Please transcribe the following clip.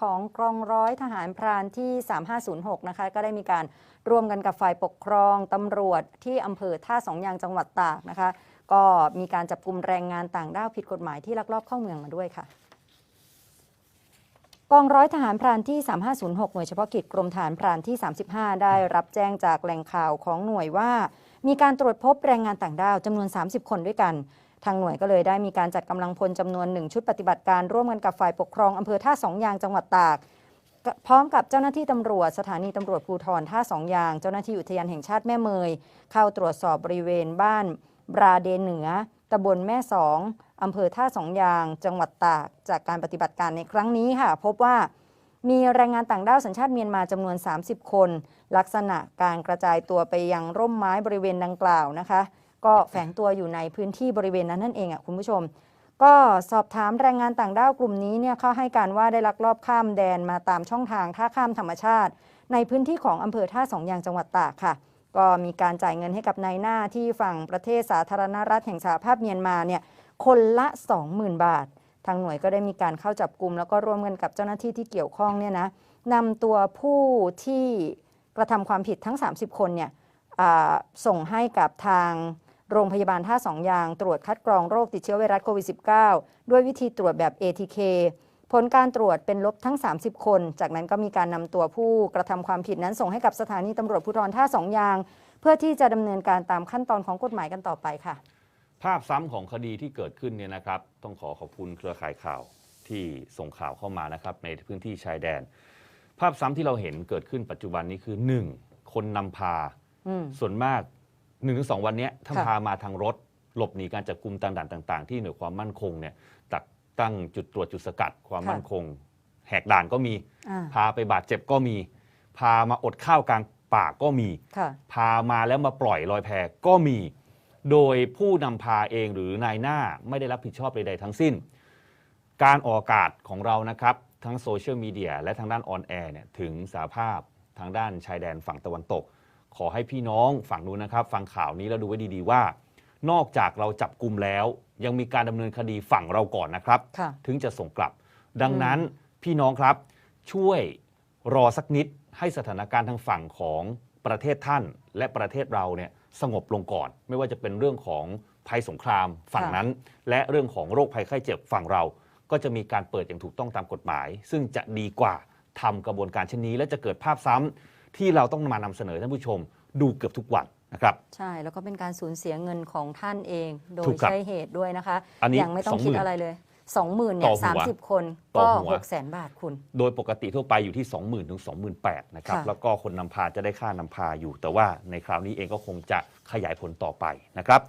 ของกองร้อยทหารพรานที่ 3506 นะคะ ก็ได้มีการร่วมกันกับฝ่ายปกครองตำรวจที่อำเภอท่าสองยางจังหวัดตากนะคะ ก็มีการจับกลุ่มแรงงานต่างด้าวผิดกฎหมายที่ลักลอบเข้าเมืองมาด้วยค่ะกองร้อยทหารพรานที่ 3506 หน่วยเฉพาะกิจกรมทหารพรานที่ 35 ได้รับแจ้งจากแหล่งข่าวของหน่วยว่า มีการตรวจพบแรงงานต่างด้าวจำนวน 30 คนด้วยกัน ทางหน่วยก็เลยได้มีการจัดกำลังพลจำนวนหนึ่งชุดปฏิบัติการร่วมกันกับฝ่ายปกครองอำเภอท่าสองยางจังหวัดตาก พร้อมกับเจ้าหน้าที่ตำรวจสถานีตำรวจภูธรท่าสองยาง เจ้าหน้าที่อุทยานแห่งชาติแม่เมย เข้าตรวจสอบบริเวณบ้านบราเดนเหนือตำบลแม่สองอำเภอท่าสองยาง จังหวัดตาก จากการปฏิบัติการในครั้งนี้ค่ะ พบว่ามีแรงงานต่างด้าวสัญชาติเมียนมาจำนวน 30 คน ลักษณะการกระจายตัวไปยังร่มไม้บริเวณดังกล่าวนะคะ ก็แฝงตัวอยู่ในพื้นที่บริเวณนั้นนั่นเองอะคุณผู้ชม ก็สอบถามแรงงานต่างด้าวกลุ่มนี้เนี่ยเขาให้การว่าได้ลักลอบข้ามแดนมาตามช่องทางท่าข้ามธรรมชาติ ในพื้นที่ของอำเภอท่าสองยางจังหวัดตากค่ะ ก็มีการจ่ายเงินให้กับนายหน้าที่ฝั่งประเทศสาธารณรัฐแห่งสหภาพเมียนมาเนี่ยคนละ 20,000 บาท ทางหน่วยก็ได้มีการเข้าจับกลุ่มแล้วก็ร่วมกันกับเจ้าหน้าที่ที่เกี่ยวข้องเนี่ยนะนำตัวผู้ที่กระทำความผิดทั้ง 30 คนเนี่ยส่งให้กับทาง โรงพยาบาลท่าสองยาง ตรวจคัดกรองโรคติดเชื้อไวรัสโควิด -19 ด้วยวิธีตรวจแบบ ATK ผลการตรวจเป็นลบทั้ง 30 คน จากนั้นก็มีการนำตัวผู้กระทำความผิดนั้นส่งให้กับสถานีตำรวจภูธรท่าสองยาง เพื่อที่จะดำเนินการตามขั้นตอนของกฎหมายกันต่อไปค่ะ ภาพซ้ำของคดีที่เกิดขึ้นเนี่ยนะครับ ต้องขอขอบคุณเครือข่ายข่าวที่ส่งข่าวเข้ามานะครับในพื้นที่ชายแดน ภาพซ้ำที่เราเห็นเกิดขึ้นปัจจุบันนี้คือ 1. คนนำพาอืมส่วนมาก 1นถึงสวันเนี้ยถ้าค่ะพามาทางรถหลบหนีการจับกลุ่มต่างๆต่าง ๆ ที่หน่วยความมั่นคงเนี่ยตักตั้งจุดตรวจจุดสกัดความค่ะมั่นคง แหกด่านก็มีอ่าพาไปบาดเจ็บก็มี พามาอดข้าวกลางป่าก็มีค่ะพามาแล้วมาปล่อยลอยแพก็มี โดยผู้นำพาเองหรือนายหน้าไม่ได้รับผิดชอบใดๆทั้งสิ้น การออกอากาศของเรานะครับ ทั้งโซเชียลมีเดียและทางด้านออนแอร์เนี่ยถึงสาภาพทางด้านชายแดนฝั่งตะวันตก ขอให้พี่น้องฝั่งนู้นนะครับ ฟังข่าวนี้แล้วดูไว้ดีๆว่า นอกจากเราจับกลุ่มแล้ว ยังมีการดำเนินคดีฝั่งเราก่อนนะครับ ค่ะ ถึงจะส่งกลับ ดังนั้นพี่น้องครับ ช่วยรอสักนิดให้สถานการณ์ทางฝั่งของประเทศท่าน และประเทศเราเนี่ยสงบลงก่อน ไม่ว่าจะเป็นเรื่องของภัยสงครามฝั่งนั้น และเรื่องของโรคภัยไข้เจ็บฝั่งเรา ก็จะมีการเปิดอย่างถูกต้องตามกฎหมาย ซึ่งจะดีกว่าทำกระบวนการเช่นนี้ และจะเกิดภาพซ้ำ ที่เราต้องมานำเสนอท่านผู้ชม ดูเกือบทุกวันนะครับใช่แล้วก็เป็นการสูญเสียเงินของท่านเอง โดถูยกครับใช่เหตุด้วยนะคะอันนี้ยังไม่ต้องคิด20,000อะไรเลยสองหมื่นเนี่ต่ยอหัวสามสิบคนต่ก็อหัวหกแสนบาทคุณ โดยปกติทั่วไปอยู่ที่20,000ถึง28,000นะครับค่ะแล้วก็คนนำพาจะได้ค่านำพาอยู่ แต่ว่าในคราวนี้เองก็คงจะขยายผลต่อไปนะครับ